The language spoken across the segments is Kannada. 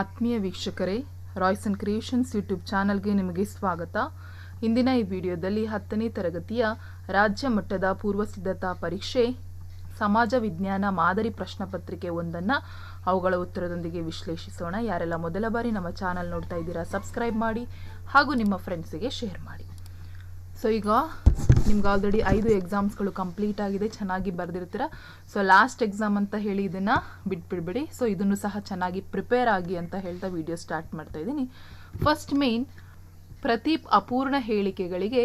ಆತ್ಮೀಯ ವೀಕ್ಷಕರೇ ರಾಯ್ಸ್ ಅಂಡ್ ಕ್ರಿಯೇಷನ್ಸ್ ಯೂಟ್ಯೂಬ್ ಚಾನಲ್ಗೆ ನಿಮಗೆ ಸ್ವಾಗತ. ಇಂದಿನ ಈ ವಿಡಿಯೋದಲ್ಲಿ ಹತ್ತನೇ ತರಗತಿಯ ರಾಜ್ಯ ಮಟ್ಟದ ಪೂರ್ವ ಸಿದ್ಧತಾ ಪರೀಕ್ಷೆ, ಸಮಾಜ ವಿಜ್ಞಾನ ಮಾದರಿ ಪ್ರಶ್ನೆಪತ್ರಿಕೆ ಒಂದನ್ನು ಅವುಗಳ ಉತ್ತರದೊಂದಿಗೆ ವಿಶ್ಲೇಷಿಸೋಣ. ಯಾರೆಲ್ಲ ಮೊದಲ ಬಾರಿ ನಮ್ಮ ಚಾನಲ್ ನೋಡ್ತಾ ಇದ್ದೀರಾ, ಸಬ್ಸ್ಕ್ರೈಬ್ ಮಾಡಿ ಹಾಗೂ ನಿಮ್ಮ ಫ್ರೆಂಡ್ಸಿಗೆ ಶೇರ್ ಮಾಡಿ. ಸೊ ಈಗ ನಿಮ್ಗೆ ಆಲ್ರೆಡಿ ಐದು ಎಕ್ಸಾಮ್ಸ್ಗಳು ಕಂಪ್ಲೀಟ್ ಆಗಿದೆ, ಚೆನ್ನಾಗಿ ಬರೆದಿರ್ತೀರ? ಸೊ ಲಾಸ್ಟ್ ಎಕ್ಸಾಮ್ ಅಂತ ಹೇಳಿ ಇದನ್ನು ಬಿಟ್ಬಿಡ್ಬೇಡಿ. ಸೊ ಇದನ್ನು ಸಹ ಚೆನ್ನಾಗಿ ಪ್ರಿಪೇರ್ ಆಗಿ ಅಂತ ಹೇಳ್ತಾ ವಿಡಿಯೋ ಸ್ಟಾರ್ಟ್ ಮಾಡ್ತಾ ಇದ್ದೀನಿ. ಫಸ್ಟ್ ಮೇನ್ ಪ್ರತಿ ಅಪೂರ್ಣ ಹೇಳಿಕೆಗಳಿಗೆ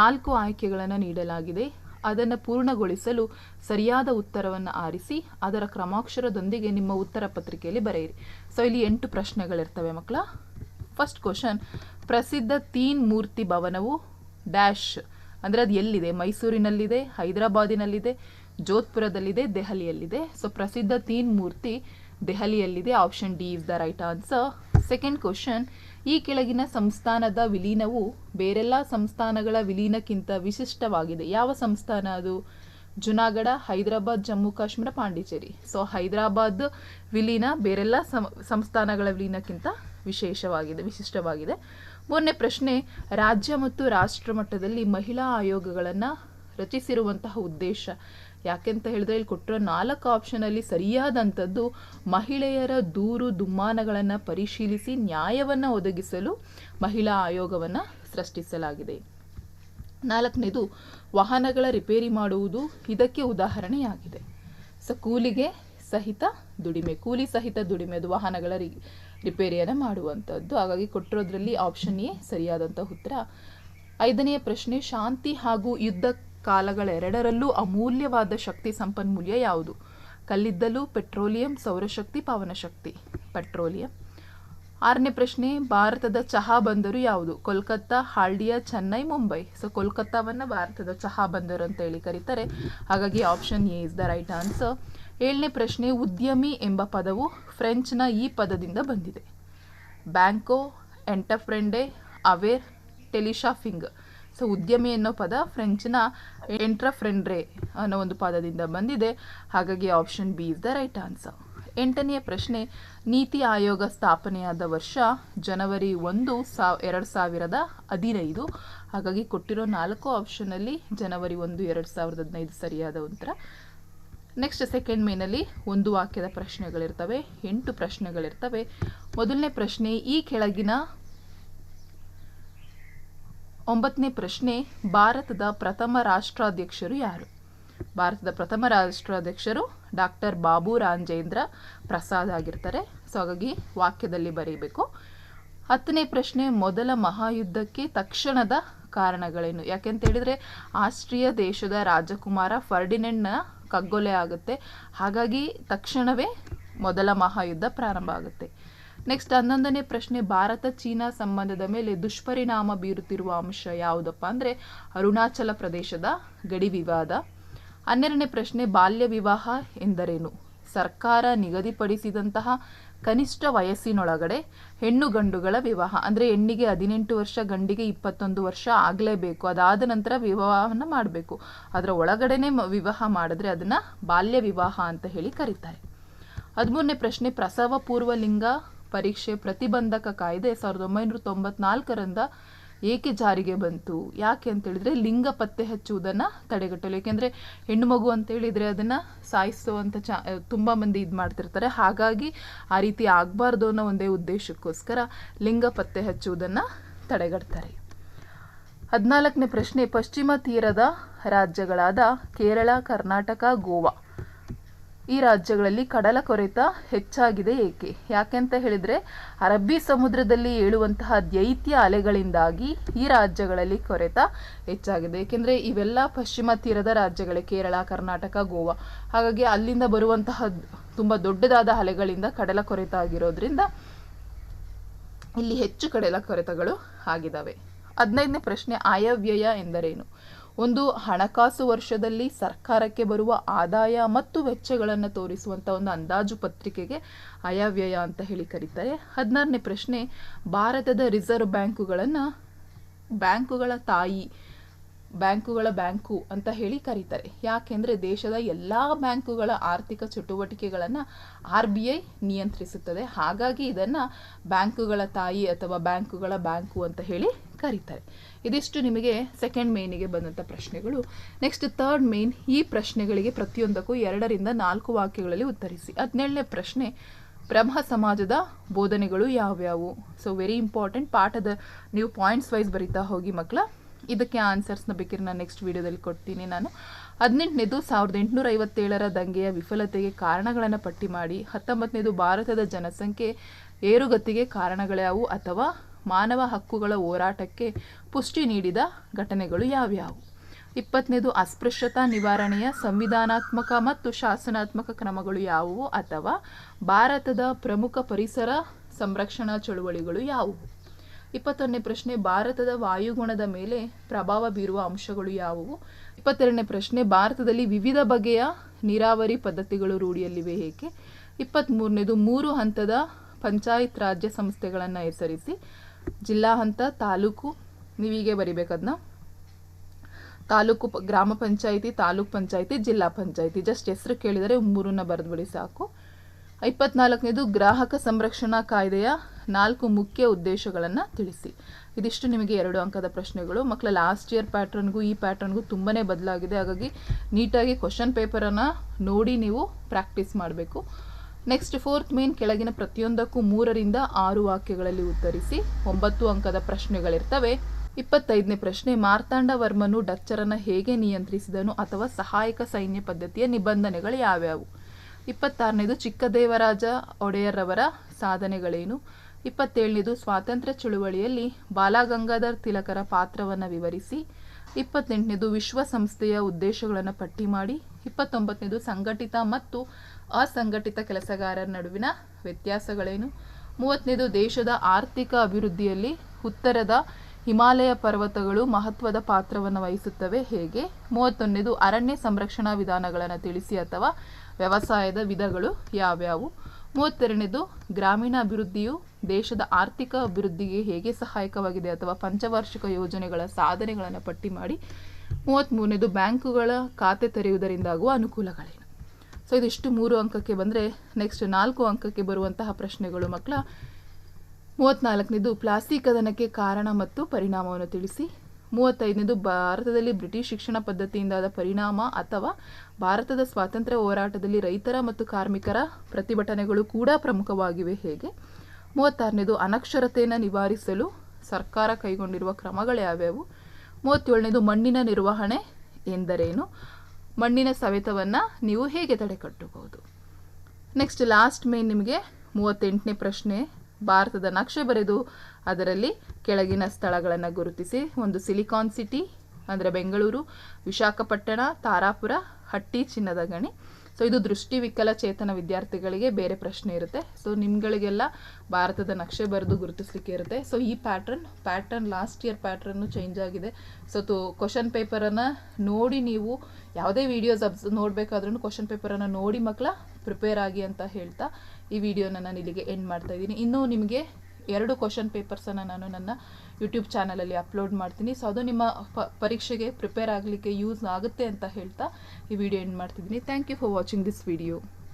ನಾಲ್ಕು ಆಯ್ಕೆಗಳನ್ನು ನೀಡಲಾಗಿದೆ. ಅದನ್ನು ಪೂರ್ಣಗೊಳಿಸಲು ಸರಿಯಾದ ಉತ್ತರವನ್ನು ಆರಿಸಿ, ಅದರ ಕ್ರಮಾಕ್ಷರದೊಂದಿಗೆ ನಿಮ್ಮ ಉತ್ತರ ಪತ್ರಿಕೆಯಲ್ಲಿ ಬರೆಯಿರಿ. ಸೊ ಇಲ್ಲಿ ಎಂಟು ಪ್ರಶ್ನೆಗಳಿರ್ತವೆ ಮಕ್ಕಳ. ಫಸ್ಟ್ ಕ್ವಶನ್ ಪ್ರಸಿದ್ಧ ತೀನ್ ಮೂರ್ತಿ ಭವನವು ಡ್ಯಾಶ್. ಅಂದರೆ ಅದು ಎಲ್ಲಿದೆ? ಮೈಸೂರಿನಲ್ಲಿದೆ, ಹೈದರಾಬಾದಿನಲ್ಲಿದೆ, ಜೋಧ್ಪುರದಲ್ಲಿದೆ, ದೆಹಲಿಯಲ್ಲಿದೆ. ಸೊ ಪ್ರಸಿದ್ಧ Teen Murti ದೆಹಲಿಯಲ್ಲಿದೆ. Option D is the right answer second question ಈ ಕೆಳಗಿನ ಸಂಸ್ಥಾನದ ವಿಲೀನವು ಬೇರೆಲ್ಲ ಸಂಸ್ಥಾನಗಳ ವಿಲೀನಕ್ಕಿಂತ ವಿಶಿಷ್ಟವಾಗಿದೆ. ಯಾವ ಸಂಸ್ಥಾನ ಅದು? ಜುನಾಗಢ ಹೈದರಾಬಾದ್, ಜಮ್ಮು, ಕಾಶ್ಮೀರ, ಪಾಂಡಿಚೇರಿ. ಸೊ ಹೈದರಾಬಾದ್ ವಿಲೀನ ಬೇರೆಲ್ಲ ಸಂಸ್ಥಾನಗಳ ವಿಲೀನಕ್ಕಿಂತ ವಿಶೇಷವಾಗಿದೆ, ವಿಶಿಷ್ಟವಾಗಿದೆ. ಮೂರನೇ ಪ್ರಶ್ನೆ, ರಾಜ್ಯ ಮತ್ತು ರಾಷ್ಟ್ರ ಮಟ್ಟದಲ್ಲಿ ಮಹಿಳಾ ಆಯೋಗಗಳನ್ನು ರಚಿಸಿರುವಂತಹ ಉದ್ದೇಶ. ಯಾಕೆಂತ ಹೇಳಿದ್ರೆ ಇಲ್ಲಿ ಕೊಟ್ಟಿರೋ ನಾಲ್ಕು ಆಪ್ಷನಲ್ಲಿ ಸರಿಯಾದಂಥದ್ದು ಮಹಿಳೆಯರ ದೂರು ದುಮ್ಮಾನಗಳನ್ನು ಪರಿಶೀಲಿಸಿ ನ್ಯಾಯವನ್ನು ಒದಗಿಸಲು ಮಹಿಳಾ ಆಯೋಗವನ್ನು ಸೃಷ್ಟಿಸಲಾಗಿದೆ. ನಾಲ್ಕನೇದು, ವಾಹನಗಳ ರಿಪೇರಿ ಮಾಡುವುದು ಇದಕ್ಕೆ ಉದಾಹರಣೆಯಾಗಿದೆ. ಸೊ ಕೂಲಿಗೆ ಸಹಿತ ದುಡಿಮೆ, ಕೂಲಿ ಸಹಿತ ದುಡಿಮೆ ಅದು ವಾಹನಗಳ ರಿ, ರಿಪೇರಿಯನ್ನು ಮಾಡುವಂಥದ್ದು ಹಾಗಾಗಿ ಕೊಟ್ಟಿರೋದ್ರಲ್ಲಿ ಆಪ್ಷನ್ ಎ ಸರಿಯಾದಂಥ ಉತ್ತರ. ಐದನೆಯ ಪ್ರಶ್ನೆ, ಶಾಂತಿ ಹಾಗೂ ಯುದ್ಧ ಕಾಲಗಳೆರಡರಲ್ಲೂ ಅಮೂಲ್ಯವಾದ ಶಕ್ತಿ ಸಂಪನ್ಮೂಲ್ಯ ಯಾವುದು? ಕಲ್ಲಿದ್ದಲು, ಪೆಟ್ರೋಲಿಯಂ, ಸೌರಶಕ್ತಿ, ಪವನಶಕ್ತಿ. ಪೆಟ್ರೋಲಿಯಂ. ಆರನೇ ಪ್ರಶ್ನೆ, ಭಾರತದ ಚಹಾ ಬಂದರು ಯಾವುದು? ಕೋಲ್ಕತ್ತಾ ಹಾಲ್ಡಿಯಾ ಚೆನ್ನೈ, ಮುಂಬೈ. ಸೊ ಕೋಲ್ಕತ್ತಾವನ್ನು ಭಾರತದ ಚಹಾ ಬಂದರು ಅಂತ ಹೇಳಿ ಕರೀತಾರೆ. ಹಾಗಾಗಿ option A is the right answer ಏಳನೇ ಪ್ರಶ್ನೆ ಉದ್ಯಮಿ ಎಂಬ ಪದವು ಫ್ರೆಂಚ್ನ ಈ ಪದದಿಂದ ಬಂದಿದೆ. ಬ್ಯಾಂಕೋ, ಎಂಟರ್ಪ್ರೆಂಡೆ, ಅವೇರ್, ಟೆಲಿಶಾಫಿಂಗ್. ಸೊ, ಉದ್ಯಮಿ ಅನ್ನೋ ಪದ ಫ್ರೆಂಚ್ನ ಎಂಟ್ರಫ್ರೆಂಡ್ರೆ ಅನ್ನೋ ಒಂದು ಪದದಿಂದ ಬಂದಿದೆ. ಹಾಗಾಗಿ option B is the right answer. ಎಂಟನೆಯ ಪ್ರಶ್ನೆ, ನೀತಿ ಆಯೋಗ ಸ್ಥಾಪನೆಯಾದ ವರ್ಷ ಜನವರಿ ಒಂದು ಸಾವ್ ಎರಡು ಸಾವಿರದ ಹದಿನೈದು. ಹಾಗಾಗಿ ಕೊಟ್ಟಿರೋ ನಾಲ್ಕು ಆಪ್ಷನಲ್ಲಿ ಜನವರಿ ಒಂದು, ಎರಡು ಸಾವಿರದ ಹದಿನೈದು ಸರಿಯಾದ ಉತ್ತರ ನೆಕ್ಸ್ಟ್ ಸೆಕೆಂಡ್ ಮೇನಲ್ಲಿ ಒಂದು ವಾಕ್ಯದ ಪ್ರಶ್ನೆಗಳಿರ್ತವೆ, ಎಂಟು ಪ್ರಶ್ನೆಗಳಿರ್ತವೆ. ಮೊದಲನೇ ಪ್ರಶ್ನೆ, ಈ ಕೆಳಗಿನ ಒಂಬತ್ತನೇ ಪ್ರಶ್ನೆ, ಭಾರತದ ಪ್ರಥಮ ರಾಷ್ಟ್ರಾಧ್ಯಕ್ಷರು ಯಾರು? ಭಾರತದ ಪ್ರಥಮ ರಾಷ್ಟ್ರಾಧ್ಯಕ್ಷರು ಡಾಕ್ಟರ್ ಬಾಬು ರಾಜೇಂದ್ರ ಪ್ರಸಾದ್ ಆಗಿರ್ತಾರೆ. ಸೊ ಹಾಗಾಗಿ ವಾಕ್ಯದಲ್ಲಿ ಬರೀಬೇಕು. ಹತ್ತನೇ ಪ್ರಶ್ನೆ, ಮೊದಲ ಮಹಾಯುದ್ಧಕ್ಕೆ ತಕ್ಷಣದ ಕಾರಣಗಳೇನು? ಯಾಕೆಂತ ಹೇಳಿದರೆ, ಆಸ್ಟ್ರಿಯಾ ದೇಶದ ರಾಜಕುಮಾರ ಫರ್ಡಿನೆಂಡ್ನ ಕಗ್ಗೊಲೆ ಆಗುತ್ತೆ. ಹಾಗಾಗಿ ತಕ್ಷಣವೇ ಮೊದಲ ಮಹಾಯುದ್ಧ ಪ್ರಾರಂಭ ಆಗುತ್ತೆ. ನೆಕ್ಸ್ಟ್ ಹನ್ನೊಂದನೇ ಪ್ರಶ್ನೆ, ಭಾರತ ಚೀನಾ ಸಂಬಂಧದ ಮೇಲೆ ದುಷ್ಪರಿಣಾಮ ಬೀರುತ್ತಿರುವ ಅಂಶ ಯಾವುದಪ್ಪ ಅಂದರೆ ಅರುಣಾಚಲ ಪ್ರದೇಶದ ಗಡಿ ವಿವಾದ. ಹನ್ನೆರಡನೇ ಪ್ರಶ್ನೆ, ಬಾಲ್ಯ ವಿವಾಹ ಎಂದರೇನು? ಸರ್ಕಾರ ನಿಗದಿಪಡಿಸಿದಂತಹ ಕನಿಷ್ಠ ವಯಸ್ಸಿನೊಳಗಡೆ ಹೆಣ್ಣು ಗಂಡುಗಳ ವಿವಾಹ, ಅಂದರೆ ಹೆಣ್ಣಿಗೆ ಹದಿನೆಂಟು ವರ್ಷ, ಗಂಡಿಗೆ ಇಪ್ಪತ್ತೊಂದು ವರ್ಷ ಆಗಲೇಬೇಕು. ಅದಾದ ನಂತರ ವಿವಾಹವನ್ನು ಮಾಡಬೇಕು. ಅದರ ಒಳಗಡೆನೆ ವಿವಾಹ ಮಾಡಿದ್ರೆ ಅದನ್ನು ಬಾಲ್ಯ ವಿವಾಹ ಅಂತ ಹೇಳಿ ಕರೀತಾರೆ. ಹದಿಮೂರನೇ ಪ್ರಶ್ನೆ, ಪ್ರಸವ ಪೂರ್ವ ಲಿಂಗ ಪರೀಕ್ಷೆ ಪ್ರತಿಬಂಧಕ ಕಾಯ್ದೆ ಸಾವಿರದ ಒಂಬೈನೂರ ತೊಂಬತ್ನಾಲ್ಕರಿಂದ ಏಕೆ ಜಾರಿಗೆ ಬಂತು? ಯಾಕೆ ಅಂತ ಹೇಳಿದ್ರೆ ಲಿಂಗ ಪತ್ತೆ ಹಚ್ಚುವುದನ್ನು ತಡೆಗಟ್ಟಲು. ಏಕೆಂದರೆ ಹೆಣ್ಣು ಮಗು ಅಂತ ಹೇಳಿದರೆ ಅದನ್ನು ಸಾಯಿಸುವಂಥ ಚಾ ತುಂಬ ಮಂದಿ ಇದು ಮಾಡ್ತಿರ್ತಾರೆ. ಹಾಗಾಗಿ ಆ ರೀತಿ ಆಗಬಾರ್ದು ಅನ್ನೋ ಒಂದೇ ಉದ್ದೇಶಕ್ಕೋಸ್ಕರ ಲಿಂಗ ಪತ್ತೆ ಹಚ್ಚುವುದನ್ನು ತಡೆಗಟ್ತಾರೆ. ಹದಿನಾಲ್ಕನೇ ಪ್ರಶ್ನೆ, ಪಶ್ಚಿಮ ತೀರದ ರಾಜ್ಯಗಳಾದ ಕೇರಳ, ಕರ್ನಾಟಕ, ಗೋವಾ. ಈ ರಾಜ್ಯಗಳಲ್ಲಿ ಕಡಲ ಕೊರೆತ ಹೆಚ್ಚಾಗಿದೆ ಏಕೆ? ಯಾಕೆಂತ ಹೇಳಿದರೆ, ಅರಬ್ಬಿ ಸಮುದ್ರದಲ್ಲಿ ಏಳುವಂತಹ ದೈತ್ಯ ಅಲೆಗಳಿಂದಾಗಿ ಈ ರಾಜ್ಯಗಳಲ್ಲಿ ಕೊರೆತ ಹೆಚ್ಚಾಗಿದೆ. ಏಕೆಂದರೆ, ಇವೆಲ್ಲ ಪಶ್ಚಿಮ ತೀರದ ರಾಜ್ಯಗಳೇ, ಕೇರಳ, ಕರ್ನಾಟಕ, ಗೋವಾ. ಹಾಗಾಗಿ ಅಲ್ಲಿಂದ ಬರುವಂತಹ ತುಂಬ ದೊಡ್ಡದಾದ ಅಲೆಗಳಿಂದ ಕಡಲ ಕೊರೆತ ಆಗಿರೋದ್ರಿಂದ ಇಲ್ಲಿ ಹೆಚ್ಚು ಕಡಲ ಕೊರೆತಗಳು ಆಗಿದ್ದಾವೆ ಹದಿನೈದನೇ ಪ್ರಶ್ನೆ, ಆಯವ್ಯಯ ಎಂದರೇನು? ಒಂದು ಹಣಕಾಸು ವರ್ಷದಲ್ಲಿ ಸರ್ಕಾರಕ್ಕೆ ಬರುವ ಆದಾಯ ಮತ್ತು ವೆಚ್ಚಗಳನ್ನು ತೋರಿಸುವಂಥ ಒಂದು ಅಂದಾಜು ಪತ್ರಿಕೆಗೆ ಆಯವ್ಯಯ ಅಂತ ಹೇಳಿ ಕರೀತಾರೆ. ಹದಿನಾರನೇ ಪ್ರಶ್ನೆ, ಭಾರತದ ರಿಸರ್ವ್ ಬ್ಯಾಂಕುಗಳನ್ನು ಬ್ಯಾಂಕುಗಳ ತಾಯಿ, ಬ್ಯಾಂಕುಗಳ ಬ್ಯಾಂಕು ಅಂತ ಹೇಳಿ ಕರೀತಾರೆ. ಯಾಕೆಂದರೆ ದೇಶದ ಎಲ್ಲ ಬ್ಯಾಂಕುಗಳ ಆರ್ಥಿಕ ಚಟುವಟಿಕೆಗಳನ್ನು ಆರ್ ಬಿ ಐ ನಿಯಂತ್ರಿಸುತ್ತದೆ. ಹಾಗಾಗಿ ಇದನ್ನು ಬ್ಯಾಂಕುಗಳ ತಾಯಿ ಅಥವಾ ಬ್ಯಾಂಕುಗಳ ಬ್ಯಾಂಕು ಅಂತ ಹೇಳಿ ಕರೀತಾರೆ. ಇದಿಷ್ಟು ನಿಮಗೆ ಸೆಕೆಂಡ್ ಮೇನಿಗೆ ಬಂದಂಥ ಪ್ರಶ್ನೆಗಳು. ನೆಕ್ಸ್ಟ್ ಥರ್ಡ್ ಮೇನ್ ಈ ಪ್ರಶ್ನೆಗಳಿಗೆ ಪ್ರತಿಯೊಂದಕ್ಕೂ ಎರಡರಿಂದ ನಾಲ್ಕು ವಾಕ್ಯಗಳಲ್ಲಿ ಉತ್ತರಿಸಿ. ಹದಿನೇಳನೇ ಪ್ರಶ್ನೆ, ಬ್ರಹ್ಮ ಸಮಾಜದ ಬೋಧನೆಗಳು ಯಾವ್ಯಾವು? ಸೊ ವೆರಿ ಇಂಪಾರ್ಟೆಂಟ್ ಪಾಠದ ನೀವು ಪಾಯಿಂಟ್ಸ್ ವೈಸ್ ಬರಿತಾ ಹೋಗಿ ಮಕ್ಕಳ, ಇದಕ್ಕೆ ಆನ್ಸರ್ಸ್ನ ಬೇಕಿದ್ರೆ ನಾನು ನೆಕ್ಸ್ಟ್ ವಿಡಿಯೋದಲ್ಲಿ ಕೊಡ್ತೀನಿ ನಾನು. ಹದಿನೆಂಟನೇದು ಸಾವಿರದ ಎಂಟುನೂರ ಐವತ್ತೇಳರ ದಂಗೆಯ ವಿಫಲತೆಗೆ ಕಾರಣಗಳನ್ನು ಪಟ್ಟಿ ಮಾಡಿ. ಹತ್ತೊಂಬತ್ತನೇದು ಭಾರತದ ಜನಸಂಖ್ಯೆ ಏರುಗತಿಗೆ ಕಾರಣಗಳ್ಯಾವು ಅಥವಾ ಮಾನವ ಹಕ್ಕುಗಳ ಹೋರಾಟಕ್ಕೆ ಪುಷ್ಟಿ ನೀಡಿದ ಘಟನೆಗಳು ಯಾವ್ಯಾವು? ಇಪ್ಪತ್ತನೇದು, ಅಸ್ಪೃಶ್ಯತಾ ನಿವಾರಣೆಯ ಸಂವಿಧಾನಾತ್ಮಕ ಮತ್ತು ಶಾಸನಾತ್ಮಕ ಕ್ರಮಗಳು ಯಾವುವು ಅಥವಾ ಭಾರತದ ಪ್ರಮುಖ ಪರಿಸರ ಸಂರಕ್ಷಣಾ ಚಳುವಳಿಗಳು ಯಾವುವು? ಇಪ್ಪತ್ತೊಂದನೇ ಪ್ರಶ್ನೆ, ಭಾರತದ ವಾಯುಗುಣದ ಮೇಲೆ ಪ್ರಭಾವ ಬೀರುವ ಅಂಶಗಳು ಯಾವುವು? ಇಪ್ಪತ್ತೆರಡನೇ ಪ್ರಶ್ನೆ, ಭಾರತದಲ್ಲಿ ವಿವಿಧ ಬಗೆಯ ನೀರಾವರಿ ಪದ್ಧತಿಗಳು ರೂಢಿಯಲ್ಲಿವೆ ಏಕೆ? ಇಪ್ಪತ್ತ್ಮೂರನೇದು ಮೂರು ಹಂತದ ಪಂಚಾಯತ್ ರಾಜ್ಯ ಸಂಸ್ಥೆಗಳನ್ನು ಹೆಸರಿಸಿ ಜಿಲ್ಲಾ ಹಂತ ತಾಲೂಕು, ನೀವೀಗೆ ಬರಿಬೇಕದನ್ನ ತಾಲೂಕು ಗ್ರಾಮ ಪಂಚಾಯಿತಿ, ತಾಲೂಕ್ ಪಂಚಾಯಿತಿ, ಜಿಲ್ಲಾ ಪಂಚಾಯಿತಿ. ಜಸ್ಟ್ ಹೆಸರು ಕೇಳಿದರೆ ಮೂರನ್ನ ಬರೆದ್ಬಿಡಿ ಸಾಕು. ಇಪ್ಪತ್ನಾಲ್ಕನೇದು ಗ್ರಾಹಕ ಸಂರಕ್ಷಣಾ ಕಾಯ್ದೆಯ ನಾಲ್ಕು ಮುಖ್ಯ ಉದ್ದೇಶಗಳನ್ನು ತಿಳಿಸಿ. ಇದಿಷ್ಟು ನಿಮಗೆ ಎರಡು ಅಂಕದ ಪ್ರಶ್ನೆಗಳು. ಮಕ್ಕಳ ಲಾಸ್ಟ್ ಇಯರ್ ಪ್ಯಾಟ್ರನ್ಗೂ ಈ ಪ್ಯಾಟ್ರನ್ಗೂ ತುಂಬಾ ಬದಲಾಗಿದೆ. ಹಾಗಾಗಿ ನೀಟಾಗಿ ಕ್ವಶನ್ ಪೇಪರನ್ನು ನೋಡಿ ನೀವು ಪ್ರಾಕ್ಟೀಸ್ ಮಾಡಬೇಕು. ನೆಕ್ಸ್ಟ್ ಫೋರ್ತ್ ಮೇನ್ ಕೆಳಗಿನ ಪ್ರತಿಯೊಂದಕ್ಕೂ ಮೂರರಿಂದ ಆರು ವಾಕ್ಯಗಳಲ್ಲಿ ಉತ್ತರಿಸಿ ಒಂಬತ್ತು ಅಂಕದ ಪ್ರಶ್ನೆಗಳಿರ್ತವೆ. ಇಪ್ಪತ್ತೈದನೇ ಪ್ರಶ್ನೆ, ಮಾರ್ತಾಂಡ ವರ್ಮನು ಡಚ್ಚರನ್ನು ಹೇಗೆ ನಿಯಂತ್ರಿಸಿದನು ಅಥವಾ ಸಹಾಯಕ ಸೈನ್ಯ ಪದ್ಧತಿಯ ನಿಬಂಧನೆಗಳು ಯಾವ್ಯಾವು? ಇಪ್ಪತ್ತಾರನೇದು, ಚಿಕ್ಕದೇವರಾಜ ಒಡೆಯರವರ ಸಾಧನೆಗಳೇನು? ಇಪ್ಪತ್ತೇಳನೇದು, ಸ್ವಾತಂತ್ರ್ಯ ಚಳುವಳಿಯಲ್ಲಿ ಬಾಲಗಂಗಾಧರ್ ತಿಲಕರ ಪಾತ್ರವನ್ನು ವಿವರಿಸಿ. ಇಪ್ಪತ್ತೆಂಟನೇದು, ವಿಶ್ವಸಂಸ್ಥೆಯ ಉದ್ದೇಶಗಳನ್ನು ಪಟ್ಟಿ ಮಾಡಿ. ಇಪ್ಪತ್ತೊಂಬತ್ತನೇದು, ಸಂಘಟಿತ ಮತ್ತು ಅಸಂಘಟಿತ ಕೆಲಸಗಾರರ ನಡುವಿನ ವ್ಯತ್ಯಾಸಗಳೇನು? ಮೂವತ್ತನೇದು, ದೇಶದ ಆರ್ಥಿಕ ಅಭಿವೃದ್ಧಿಯಲ್ಲಿ ಉತ್ತರದ ಹಿಮಾಲಯ ಪರ್ವತಗಳು ಮಹತ್ವದ ಪಾತ್ರವನ್ನು ವಹಿಸುತ್ತವೆ, ಹೇಗೆ? ಮೂವತ್ತೊಂದನೇದು, ಅರಣ್ಯ ಸಂರಕ್ಷಣಾ ವಿಧಾನಗಳನ್ನು ತಿಳಿಸಿ ಅಥವಾ ವ್ಯವಸಾಯದ ವಿಧಗಳು ಯಾವ್ಯಾವು? ಮೂವತ್ತೆರಡನೇದು ಗ್ರಾಮೀಣ ಅಭಿವೃದ್ಧಿಯು ದೇಶದ ಆರ್ಥಿಕ ಅಭಿವೃದ್ಧಿಗೆ ಹೇಗೆ ಸಹಾಯಕವಾಗಿದೆ ಅಥವಾ ಪಂಚವಾರ್ಷಿಕ ಯೋಜನೆಗಳ ಸಾಧನೆಗಳನ್ನು ಪಟ್ಟಿ ಮಾಡಿ? ಮೂವತ್ತ್ಮೂರನೇದು, ಬ್ಯಾಂಕುಗಳ ಖಾತೆ ತೆರೆಯುವುದರಿಂದಾಗುವ ಅನುಕೂಲಗಳೇನು? ಸೊ ಇದಿಷ್ಟು ಮೂರು ಅಂಕಕ್ಕೆ ಬಂದರೆ ನೆಕ್ಸ್ಟ್ ನಾಲ್ಕು ಅಂಕಕ್ಕೆ ಬರುವಂತಹ ಪ್ರಶ್ನೆಗಳು ಮಕ್ಕಳ. ಮೂವತ್ತ್ನಾಲ್ಕನೇದು ಪ್ಲಾಸ್ಟಿಕ್ ಕದನಕ್ಕೆ ಕಾರಣ ಮತ್ತು ಪರಿಣಾಮವನ್ನು ತಿಳಿಸಿ. ಮೂವತ್ತೈದನೇದು ಭಾರತದಲ್ಲಿ ಬ್ರಿಟಿಷ್ ಶಿಕ್ಷಣ ಪದ್ಧತಿಯಿಂದಾದ ಪರಿಣಾಮ ಅಥವಾ ಭಾರತದ ಸ್ವಾತಂತ್ರ್ಯ ಹೋರಾಟದಲ್ಲಿ ರೈತರ ಮತ್ತು ಕಾರ್ಮಿಕರ ಪ್ರತಿಭಟನೆಗಳು ಕೂಡ ಪ್ರಮುಖವಾಗಿವೆ ಹೇಗೆ? ಮೂವತ್ತಾರನೇದು ಅನಕ್ಷರತೆಯನ್ನು ನಿವಾರಿಸಲು ಸರ್ಕಾರ ಕೈಗೊಂಡಿರುವ ಕ್ರಮಗಳು ಯಾವ್ಯಾವು ಮೂವತ್ತೇಳನೇದು ಮಣ್ಣಿನ ನಿರ್ವಹಣೆ ಎಂದರೇನು? ಮಣ್ಣಿನ ಸವೆತವನ್ನು ನೀವು ಹೇಗೆ ತಡೆಗಟ್ಟಬಹುದು? ನೆಕ್ಸ್ಟ್ ಲಾಸ್ಟ್ ಮೇನ್ ನಿಮಗೆ ಮೂವತ್ತೆಂಟನೇ ಪ್ರಶ್ನೆ. ಭಾರತದ ನಕ್ಷೆ ಬರೆದು ಅದರಲ್ಲಿ ಕೆಳಗಿನ ಸ್ಥಳಗಳನ್ನು ಗುರುತಿಸಿ. ಒಂದು ಸಿಲಿಕಾನ್ ಸಿಟಿ, ಅಂದರೆ ಬೆಂಗಳೂರು, ವಿಶಾಖಪಟ್ಟಣ, ತಾರಾಪುರ, ಹಟ್ಟಿ ಚಿನ್ನದ ಗಣಿ. ಸೊ ಇದು ದೃಷ್ಟಿ ವಿಕಲಚೇತನ ವಿದ್ಯಾರ್ಥಿಗಳಿಗೆ ಬೇರೆ ಪ್ರಶ್ನೆ ಇರುತ್ತೆ. ಸೊ ನಿಮ್ಗಳಿಗೆಲ್ಲ ಭಾರತದ ನಕ್ಷೆ ಬರೆದು ಗುರುತಿಸ್ಲಿಕ್ಕೆ ಇರುತ್ತೆ. ಸೊ ಈ ಪ್ಯಾಟ್ರನ್ ಪ್ಯಾಟ್ರನ್ ಲಾಸ್ಟ್ ಇಯರ್ ಪ್ಯಾಟ್ರನ್ನು ಚೇಂಜ್ ಆಗಿದೆ. ಸೊ ತು ಕ್ವಶನ್ ಪೇಪರನ್ನು ನೋಡಿ ನೀವು ಯಾವುದೇ ವೀಡಿಯೋಸ್ ಅಬ್ಸ್ ನೋಡಬೇಕಾದ್ರೂ ಕ್ವಶನ್ ಪೇಪರನ್ನು ನೋಡಿ ಮಕ್ಕಳ ಪ್ರಿಪೇರ್ ಆಗಿ ಅಂತ ಹೇಳ್ತಾ ಈ ವಿಡಿಯೋನ ನಾನು ಇಲ್ಲಿಗೆ ಎಂಡ್ ಮಾಡ್ತಾ ಇದ್ದೀನಿ. ಇನ್ನೂ ನಿಮಗೆ ಎರಡು ಕ್ವಶನ್ ಪೇಪರ್ಸನ್ನು ನಾನು ನನ್ನ ಯೂಟ್ಯೂಬ್ ಚಾನಲಲ್ಲಿ ಅಪ್ಲೋಡ್ ಮಾಡ್ತೀನಿ. ಸೊ ಅದು ನಿಮ್ಮ ಪರೀಕ್ಷೆಗೆ ಪ್ರಿಪೇರ್ ಆಗಲಿಕ್ಕೆ ಯೂಸ್ ಆಗುತ್ತೆ ಅಂತ ಹೇಳ್ತಾ ಈ ವಿಡಿಯೋ ಎಂಡ್ ಮಾಡ್ತಿದ್ದೀನಿ. Thank you for watching this video